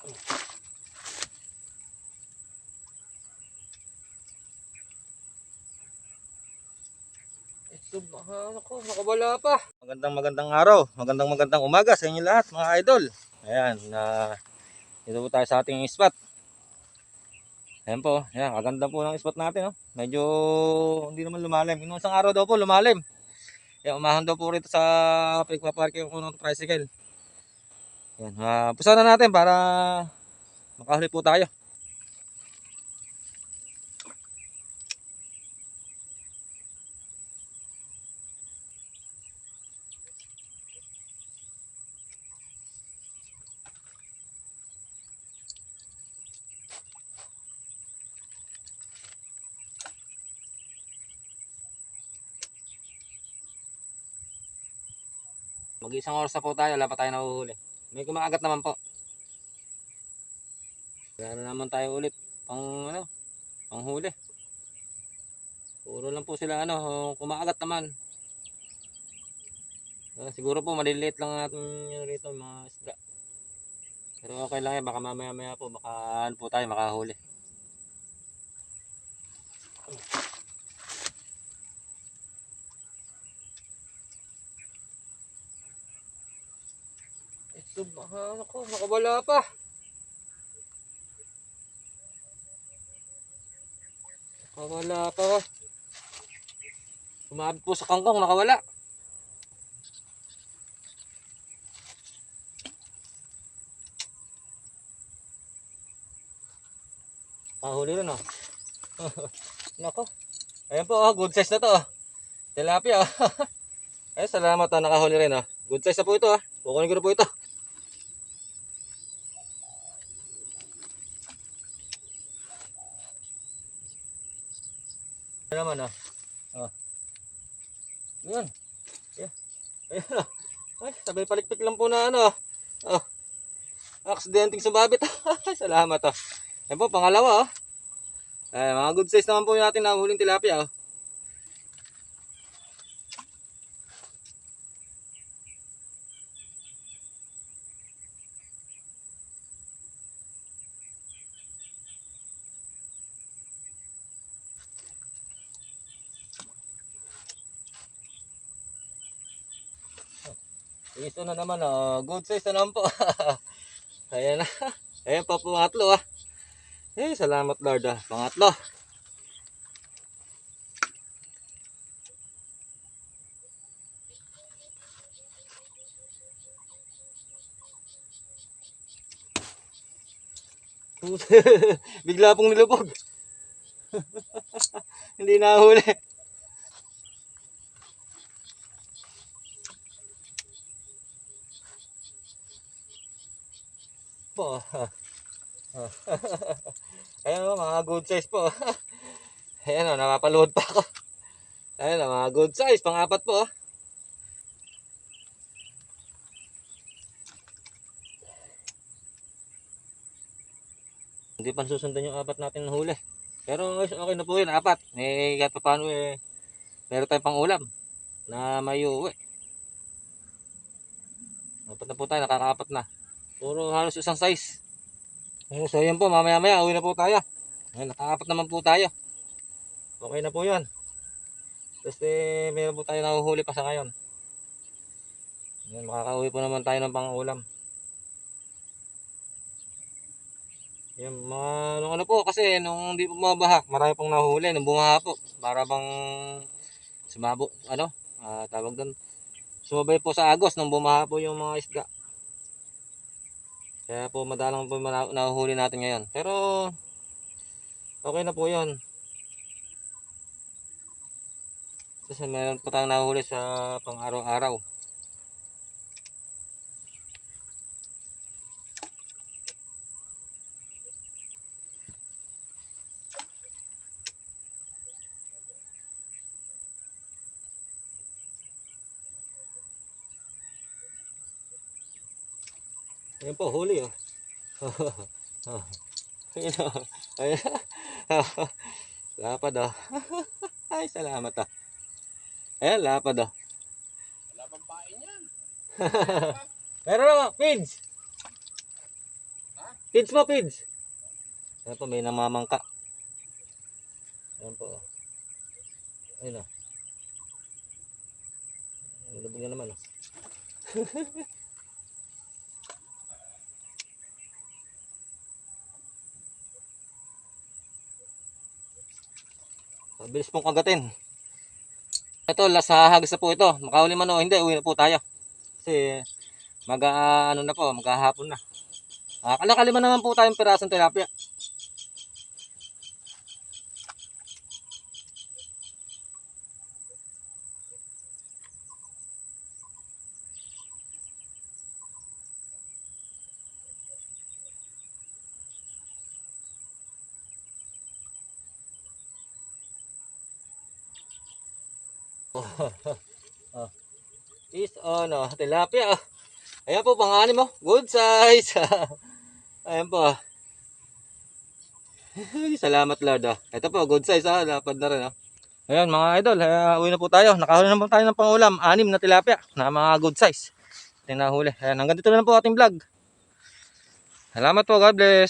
Ito ba? Ako, nakabala pa. Magandang magandang araw. Magandang magandang umaga sa inyo lahat mga idol. Ayan, na dito po tayo sa ating spot. Ayan po, ayan, kaganda po ng spot natin. Oh. Medyo hindi naman lumalim. Yung isang araw daw po lumalim. Ayan, umahan daw po rito sa pagpaparking ko ng tricycle. Ayan, uh, pusa na natin para makahuli po tayo. Mag-isang oras na po tayo, wala pa tayo nahuhuli. May kumakagat naman po. Na naman tayo ulit pang ano, pang huli. Puro lang po sila ano, kumakagat naman. Ah, siguro po maliliit lang natin yun rito mga isda. Pero okay lang yan, baka mamaya maya po, baka ano po tayo makahuli. Ito ba? Ako, nakabala pa. Nakawala pa. Sumabit po sa kangkong, nakawala. Pahuli rin oh. Nako. Ayan po oh, good size na to oh. Tilapia oh. Ay, salamat ah, nakahuli rin ah. Good size na po ito ah. Kukunin ko na po ito. Ano naman ah. Oh. Yan. Ayan. Ayan ah. Ay, sabay palikpik lang po na ano ah. Oh. Aksidenteng sumabit. salamat ah. Ayan po, pangalawa ah. Ay, mga good size naman po yung ating nahuling tilapia ah. Ito na naman oh. Good size na naman po. Ayan na. Ayan pa pangatlo ah. Eh, salamat Lord ah. Pangatlo. Bigla pong nilubog. Hindi nahuli. Po. Ayan o, mga good size po. Ayan o, nakapaload pa ako. Ayan o, mga good size, pang-apat po. Hindi pa susundan yung apat natin na huli. Pero okay na po yun, apat. Eh, kahit pa paano eh, meron tayong pang ulam na may uwi. Apat na po tayo, nakakaapat na. Puro halos isang size. Eh, So yan po, mamaya maya uwi na po tayo. Ayun, nakaapat naman po tayo. Okay na po yun. Tapos eh, meron po tayo nahuhuli pa sa ngayon. Yan, makakauwi po naman tayo ng pang-ulam. Yan, mga, nung ano po, kasi nung hindi po mabaha, marami pong nahuhuli. Nung bumaha po, para bang sumabo, ano, ah, tawag doon. Sumabay po sa agos nung bumaha po yung mga isda. Kaya po madalang po nahuhuli natin ngayon. Pero okay na po yun. Kasi meron po tayong nahuhuli sa pang Ayan po, huli oh. Ayan oh. Ayan. lapad oh. Ay, salamat oh. Ayan, lapad oh. Wala pang pain yan. Meron na, Pids. Pids mo, pids. Ayan po, may namamangka. Ayan po. Ayun o. Ang labog na naman o. Mabilis pong kagatin. Ito, last hahagis na po ito. Makahuli man o hindi, uwi na po tayo. Kasi mag ah, ano na po, maghahapon na. Ah, kalakaliman naman po tayong pirasong tilapia. Is on, oh, tilapia. Oh. Ayan po, pang-anim mo. Good size. Ayan po. Ay, Salamat Lord. Oh. Ito po, good size. Ah. Lapad na rin. Oh. Ayan mga idol, uh, uwi na po tayo. Nakahuli na po tayo ng pangulam. Anim na tilapia na mga good size. Tinahuli. Ayan, hanggang dito na po ating vlog. Salamat po. God bless.